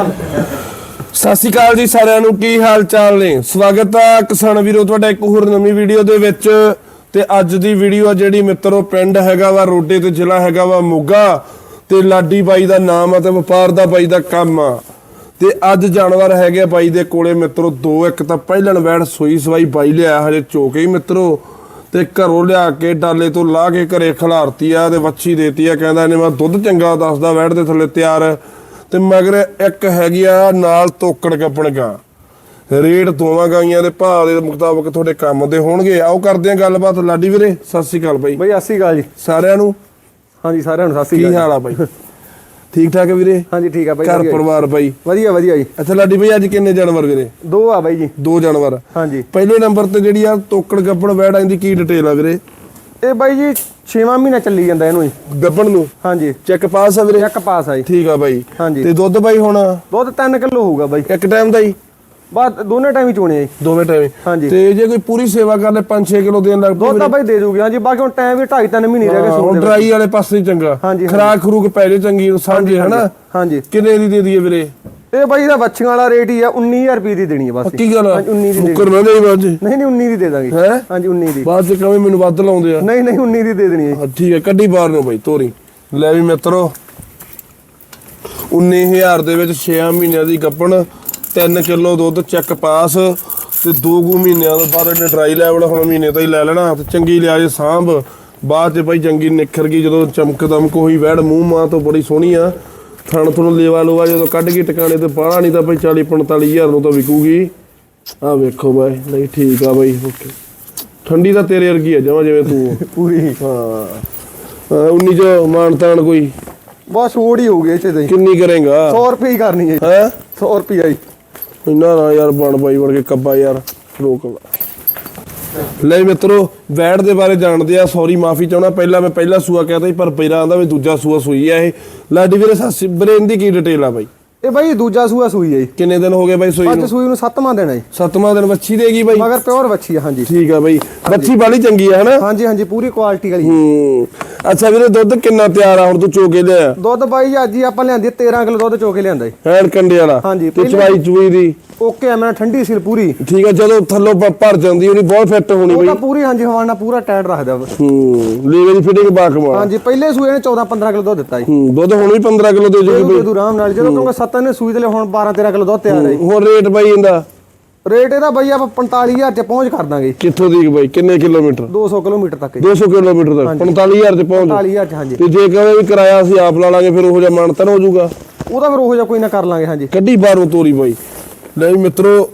ਸਤਿ ਸ਼੍ਰੀ ਅਕਾਲ ਜੀ ਸਾਰਿਆਂ ਨੂੰ, ਕੀ ਹਾਲ ਚਾਲ ਨੇ? ਸਵਾਗਤ ਹੈ ਕਿਸਾਨ ਵੀਰੋ, ਤੁਹਾਡਾ ਇੱਕ ਹੋਰ ਨਵੀਂ ਵੀਡੀਓ ਦੇ ਵਿੱਚ। ਤੇ ਅੱਜ ਦੀ ਵੀਡੀਓ ਆ ਜਿਹੜੀ ਮਿੱਤਰੋ, ਪਿੰਡ ਹੈਗਾ ਵਾ, ਰੋਡੇ ਤੇ ਜ਼ਿਲ੍ਹਾ ਹੈਗਾ ਵਾ, ਮੋਗਾ। ਤੇ ਲਾਡੀ ਬਾਈ ਦਾ ਨਾਮ ਆ ਤੇ ਵਪਾਰ ਦਾ ਬਾਈ ਦਾ ਕੰਮ ਆ। ਤੇ ਅੱਜ ਜਾਨਵਰ ਹੈਗੇ ਆ ਬਾਈ ਦੇ ਕੋਲੇ ਮਿੱਤਰੋ, ਦੋ, ਇੱਕ ਤਾਂ ਪਹਿਲਣ ਵੈੜ ਸੋਈ ਸਵਾਈ ਬਾਈ ਲਿਆ ਹਜੇ ਚੋਕੇ ਹੀ ਮਿੱਤਰੋ। ਤੇ ਘਰੋਂ ਲਿਆ ਕੇ ਡਾਲੇ ਤੋਂ ਲਾ ਕੇ ਘਰੇ ਖਿਲਾਰਤੀ ਆ ਤੇ ਵੱਛੀ ਦੇਤੀ ਆ, ਕਹਿੰਦਾ ਇਹਨੇ ਮੈਂ ਦੁੱਧ ਚੰਗਾ ਦੱਸਦਾ ਵੈੜ ਦੇ ਥੱਲੇ ਤਿਆਰ। ਤੇ ਮਗਰ ਇੱਕ ਹੈਗੀ ਆ ਨਾਲ ਤੋਕੜ ਕੱਪਣ ਗਾ ਰੇਟ ਦੋਵਾਂ ਗਾਈਆਂ ਦੇ ਭਾਅ ਦੇ ਮੁਤਾਬਕ ਤੁਹਾਡੇ ਕੰਮ ਦੇ ਹੋਣਗੇ। ਆਓ ਕਰਦੇ ਆ ਗੱਲਬਾਤ। ਲਾਡੀ ਵੀਰੇ ਸਤਿ ਸ਼੍ਰੀ ਅਕਾਲ ਬਾਈ। ਬਈ ਸਤਿ ਸ਼੍ਰੀ ਅਕਾਲ ਜੀ। ਸਾਰਿਆਂ ਨੂੰ? ਹਾਂਜੀ ਸਾਰਿਆਂ ਨੂੰ ਸਤਿ ਸ਼੍ਰੀ ਅਕਾਲ ਹਾਲ ਆ ਬਾਈ? ਠੀਕ ਠਾਕ ਹੈ ਵੀਰੇ? ਹਾਂਜੀ ਠੀਕ ਆ ਬਾਈ ਘਰ। ਪਰਿਵਾਰ ਬਾਈ? ਵਧੀਆ ਵਧੀਆ ਜੀ। ਅੱਛਾ ਲਾਡੀ ਬਾਈ ਅੱਜ ਕਿੰਨੇ ਜਾਨਵਰ ਵੀਰੇ? ਦੋ ਆ ਬਾਈ ਜੀ। ਦੋ ਜਾਨਵਰ। ਹਾਂਜੀ। ਪਹਿਲੇ ਨੰਬਰ ਤੇ ਜਿਹੜੀ ਆ ਤੋਕੜ ਕੱਪਣ ਵੈੜ ਆਂਦੀ ਕੀ ਡਿਟੇਲ ਆ ਵੀਰੇ? ਇਹ ਬਾਈ ਜੀ 6ਵਾਂ ਮਹੀਨਾ ਚੱਲੀ ਜਾਂਦਾ ਇਹਨੂੰ ਜੀ। ਗੱਪਣ ਨੂੰ? ਹਾਂਜੀ। ਚੈੱਕ ਪਾਸ ਆ ਵੀਰੇ? ਇੱਕ ਪਾਸ ਆ ਜੀ। ਠੀਕ ਆ ਬਾਈ। ਹਾਂਜੀ। ਤੇ ਦੁੱਧ ਬਾਈ ਹੁਣ? ਦੁੱਧ 3 ਕਿਲੋ ਹੋਊਗਾ ਬਾਈ। ਇੱਕ ਟਾਈਮ ਦਾ ਹੀ ਬਾਅਦ ਦੋਨੇ ਟਾਈਮ ਹੀ ਚੋਣੇ ਆ ਜੀ। ਦੋਵੇਂ ਟਾਈਮ ਹਾਂਜੀ। ਤੇ ਜੇ ਕੋਈ ਪੂਰੀ ਸੇਵਾ ਕਰ ਲੈ 5-6 ਕਿਲੋ ਦੇਣ ਲੱਗ ਦੁੱਧ ਤਾਂ ਬਾਈ ਦੇ ਦੂਗੀ ਹਾਂਜੀ ਬਾਕੀ ਹੁਣ ਟਾਈਮ ਵੀ 2.5 3 ਮਹੀਨੇ ਰਹਿ ਗਏ ਸੂਣ ਹੁਣ। ਡਰਾਈ ਵਾਲੇ ਪਾਸੇ ਚੰਗਾ। ਖਰਾਕ ਖਰੂਕ ਪੈ ਜੇ ਚੰਗੀ ਸਾਂਝੇ ਹਨਾ? ਹਾਂਜੀ। ਕਿੰਨੇ ਦੀ ਦੇ ਦਈਏ ਵੀਰੇ? ਇਹ ਬਾਈ ਦਾ ਬੱਚੀਆਂ ਵਾਲਾ ਰੇਟ ਹੀ ਆ 19000 ਰੁਪਏ ਦੀ ਦੇਣੀ ਹੈ ਬਸ ਕੀ ਗੱਲ ਹਾਂਜੀ 19 ਦੀ ਮੁੱਕਰ ਨਾ ਦੇਈ ਬਾਅਦ ਚ? ਨਹੀਂ ਨਹੀਂ 19 ਦੀ ਦੇ ਦਾਂਗੇ। ਹੈ? ਹਾਂਜੀ 19 ਦੀ। ਬਾਅਦ ਚ ਕਵੇਂ ਮੈਨੂੰ ਵੱਧ ਲਾਉਂਦੇ ਆ। ਨਹੀਂ ਨਹੀਂ 19 ਦੀ ਦੇ ਦੇਣੀ ਹੈ ਠੀਕ ਹੈ ਕੱਢੀ ਬਾਹਰ ਨੂੰ ਬਾਈ ਤੋਰੀ। ਲੈ ਵੀ ਮਿੱਤਰੋ 19000 ਦੇ ਵਿੱਚ 6 ਮਹੀਨਿਆਂ ਦੀ ਗੱਪਣ 3 ਕਿਲੋ ਦੁੱਧ ਚੱਕ ਪਾਸ ਤੇ 2 ਗੂ ਮਹੀਨਿਆਂ ਤੋਂ ਬਾਅਦ ਇਹਨੇ ਡਰਾਈ ਲੈਵਲ ਹੁਣ ਮਹੀਨੇ ਤੋਂ ਹੀ ਲੈ ਲੈਣਾ ਤੇ ਚੰਗੀ ਲਿਆ ਜੇ ਸਾਂਭ। ਬਾਅਦ ਚ ਬਾਈ ਚੰਗੀ ਨਿਖਰ ਗਈ ਜਦੋਂ ਚਮਕ ਦਮਕ ਹੋਈ ਵੈੜ ਮੂੰਹ ਮਾਂ ਤੋਂ ਬੜੀ ਸੋਹਣੀ ਆ। ਥਣ ਥਣ ਲੇਵਾ ਲੋਵਾ ਜਦੋਂ ਕੱਢ ਕੇ ਟਿਕਾਣੇ ਤੇ ਬਾਹਲਾ ਨਹੀਂ ਤਾਂ ਬਾਈ 40 45000 ਨੂੰ ਤਾਂ ਵਿਕੂਗੀ। ਆ ਵੇਖੋ ਬਾਈ ਨਹੀਂ ਠੀਕ ਆ ਬਾਈ ਓਕੇ। ਠੰਡੀ ਤਾਂ ਤੇਰੇ ਵਰਗੀ ਆ ਜਮਾ ਜਿਵੇਂ ਤੂੰ। ਪੂਰੀ। ਹਾਂ। ਹਾਂ, 19 ਚ ਮਾਨ ਤਾਨ ਕੋਈ। ਬਸ ਛੋੜ ਹੀ ਹੋਊਗੀ ਇੱਥੇ ਤੇ ਕਿੰਨੀ ਕਰੇਗਾ? 100 ਰੁਪਏ ਹੀ ਕਰਨੀ ਹੈ ਜੀ। ਹੈ? 100 ਰੁਪਏ ਜੀ। ਇੰਨਾ ਨਾ ਯਾਰ ਬਣ ਬਾਈ ਕੇ ਕੱਬਾ ਯਾਰ ਰੋਕ ਲਾ। ਲੈ ਮਿੱਤਰੋ ਵੈੜ ਦੇ ਬਾਰੇ ਜਾਣਦੇ ਆ ਸੌਰੀ ਮਾਫੀ ਚਾਹਣਾ ਪਹਿਲਾਂ ਮੈਂ ਪਹਿਲਾ ਸੂਆ ਕਹਤਾ ਸੀ ਪਰ ਪੈਰਾ ਆਂਦਾ ਵੀ ਦੂਜਾ ਸੂਆ ਸੂਈ ਆ ਇਹ। ਲਾਡੀ ਵੀਰੇ ਸਾਸੀ ਬਰੇਨ ਦੀ ਕੀ ਡਿਟੇਲ ਆ ਬਾਈ? ਇਹ ਬਾਈ ਦੂਜਾ ਸੂਆ ਸੂਈ ਹੈ ਜੀ। ਕਿੰਨੇ ਦਿਨ ਹੋ ਗਏ ਬਾਈ ਸੂਈ ਅੱਜ ਨੂੰ? ਸੂਈ ਨੂੰ ਸੱਤਵਾਂ ਦੇਣਾ ਜੀ। ਸੱਤਵਾਂ ਦਿਨ ਬੱਚੀ ਦੇਗੀ ਬਾਈ? ਮਗਰ ਪਿਓਰ ਵੱਛੀ ਆ ਹਾਂਜੀ। ਠੀਕ ਆ ਬਾਈ। ਬੱਚੀ ਬਾਲੀ ਚੰਗੀ ਆ ਹਨਾ? ਹਾਂਜੀ ਹਾਂਜੀ ਪੂਰੀ ਕੁਆਲਿਟੀ ਵਾਲੀ। ਹੂੰ। ਅੱਛਾ ਵੀਰੇ ਦੁੱਧ ਕਿੰਨਾ ਤਿਆਰ ਆ? ਹੁਣ ਤੂੰ ਚੋਕੇ ਲਿਆ ਦੁੱਧ ਬਾਈ ਅੱਜ ਹੀ ਆਪਾਂ ਲਿਆਂਦੀ 13 ਕਿਲੋ ਦੁੱਧ ਚੋ ਕੇ ਲਿਆਂਦਾ ਜੀ। ਹੈਣ ਕੰਡੇ ਵਾਲਾ। ਹਾਂਜੀ, ਤੇ ਚਵਾਈ ਚੂਈ ਦੀ। ਓਕੇ ਐ ਮੈਂ ਠੰਡੀ ਸੀਲ ਪੂਰੀ। ਠੀਕ ਆ ਜਦੋਂ ਥੱਲੋਂ ਭਰ ਜਾਂਦੀ ਹੋਣੀ ਬਹੁਤ ਫਿੱਟ ਹੋਣੀ ਉਹ ਬਈ। ਤਾਂ ਪੂਰੀ ਹਾਂਜੀ ਹਵਾਨਾ ਪੂਰਾ ਟਾਈਟ ਰੱਖਦਾ। ਹੂੰ ਲੀਵੇ ਦੀ ਫਿਟਿੰਗ ਬਾ ਕਮਾਲ ਹਾਂਜੀ ਪਹਿਲੇ ਸੂਏ ਨੇ 14 15 ਕਿਲੋ ਦੁੱਧ ਦਿੱਤਾ ਜੀ। ਹੂੰ ਦੁੱਧ ਹੁਣ ਵੀ 15 ਕਿਲੋ ਦੇ ਜੂਗੀ ਇਹ ਦੂ ਆਰਾਮ ਨਾਲ। ਜਦੋਂ ਕਿਉਂਕਿ ਸੱਤਾਂ ਨੇ ਸੂਈ ਤੇ ਹੁਣ 12 13 ਕਿਲੋ ਦੁੱਧ ਤਿਆਰ ਹੈ। ਹੁਣ ਰੇਟ ਬਾਈ ਇਹਦਾ। ਰੇਟ ਇਹਦਾ ਬਾਈ ਆਪਾਂ 45000 ਤੇ ਪਹੁੰਚ ਕਰ ਦਾਂਗੇ। ਕਿੱਥੋਂ ਦੀ ਬਾਈ? ਕਿੰਨੇ ਕਿਲੋਮੀਟਰ? 200 ਕਿਲੋਮੀਟਰ ਤੱਕ ਜੀ। 200 ਕਿਲੋਮੀਟਰ ਤੱਕ? 45000 ਤੇ ਪਹੁੰਚ 45000 ਚ ਹਾਂਜੀ। ਤੇ ਜੇ ਕਹੇ ਵੀ ਕਿਰਾਇਆ ਅਸੀਂ ਆਪ ਲਾ ਲਾਂਗੇ ਫਿਰ ਉਹੋ ਜਿਹਾ ਮਾਨਤਨ ਹੋ ਜਾਊਗਾ ਉਹਦਾ ਫਿਰ ਉਹੋ ਜਿਹਾ ਕੋਈ ਨਾ ਕਰ ਲਾਂਗੇ ਹਾਂਜੀ। ਕੱਢੀ ਬਾਹਰੋਂ ਤੋਰੀ ਬਾਈ। ਲੈ ਮਿੱਤਰੋ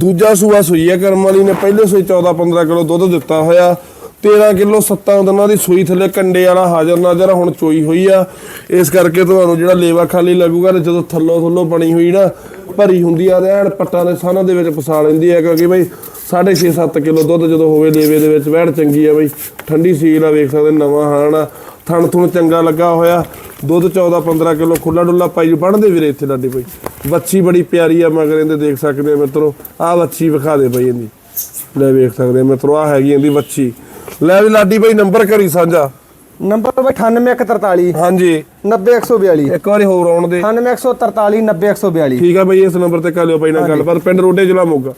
ਦੂਜਾ ਸੂਆ ਸੂਈ ਹੈ ਕਰਮ ਵਾਲੀ ਨੇ ਪਹਿਲੇ ਸੂਈ 14 15 ਕਿਲੋ ਦੁੱਧ ਦਿੱਤਾ ਹੋਇਆ। 13 ਕਿਲੋ 7 ਦਿਨਾਂ ਦੀ ਸੂਈ ਥੱਲੇ ਕੰਡੇ ਵਾਲਾ ਹਾਜ਼ਰ ਨਾਜ਼ਰ ਹੁਣ ਚੋਈ ਹੋਈ ਆ। ਇਸ ਕਰਕੇ ਤੁਹਾਨੂੰ ਜਿਹੜਾ ਲੇਵਾ ਖਾਲੀ ਲੱਗੂਗਾ ਤੇ ਜਦੋਂ ਥੱਲੋਂ ਥੱਲੋਂ ਬਣੀ ਹੋਈ ਨਾ, ਭਰੀ ਹੁੰਦੀ ਆ ਤੇ ਐਨ ਪੱਟਾਂ ਦੇ ਸਾਨਾਂ ਦੇ ਵਿੱਚ ਫਸਾ ਲੈਂਦੀ ਆ, ਕਿਉਂਕਿ ਬਈ 6.5 7 ਕਿਲੋ ਦੁੱਧ ਜਦੋਂ ਹੋਵੇ ਲੇਵੇ ਦੇ ਵਿੱਚ ਵਹਿੜ ਚੰਗੀ ਆ ਬਈ। ਠੰਡੀ ਸੀਲ ਆ, ਵੇਖ ਸਕਦੇ ਨਵਾਂ ਹਾਣ ਆ। ਥਣ ਥੁਣ ਚੰਗਾ ਲੱਗਾ ਹੋਇਆ। ਦੁੱਧ 14 15 ਕਿਲੋ ਖੁੱਲਾ ਡੁੱਲਾ ਪਾਈ ਬਣਦੇ ਵੀਰੇ ਇੱਥੇ ਲਾਡੀ ਬਈ। ਵੱਛੀ ਬੜੀ ਪਿਆਰੀ ਆ, ਮਗਰ ਇਹਦੇ ਦੇਖ ਸਕਦੇ ਆ ਮਿੱਤਰੋ। ਆ ਵੱਛੀ ਵਿਖਾ ਦੇ ਬਈ ਇਹਦੀ। ਲੈ ਵੇਖ ਸਕਦੇ ਆ ਮਿੱਤਰੋ ਆ ਹੈਗੀ ਇਹਦੀ ਵੱਛੀ। ਲੈ ਵੀ ਲਾਡੀ ਬਈ ਨੰਬਰ ਕਰੀ ਸਾਂਝਾ। ਨੰਬਰ ਬਾਈ 98143 ਹਾਂਜੀ। 90142 ਇੱਕ ਵਾਰੀ ਹੋਰ ਆਉਣ ਦੇ। 98143 90142 ਠੀਕ ਆ ਬਈ ਇਸ ਨੰਬਰ ਤੇ ਕਰ ਲਿਓ ਬਈ ਨਾਲ ਗੱਲਬਾਤ। ਪਿੰਡ ਰੋਡੇ ਜ਼ਿਲ੍ਹਾ ਮੋਗਾ।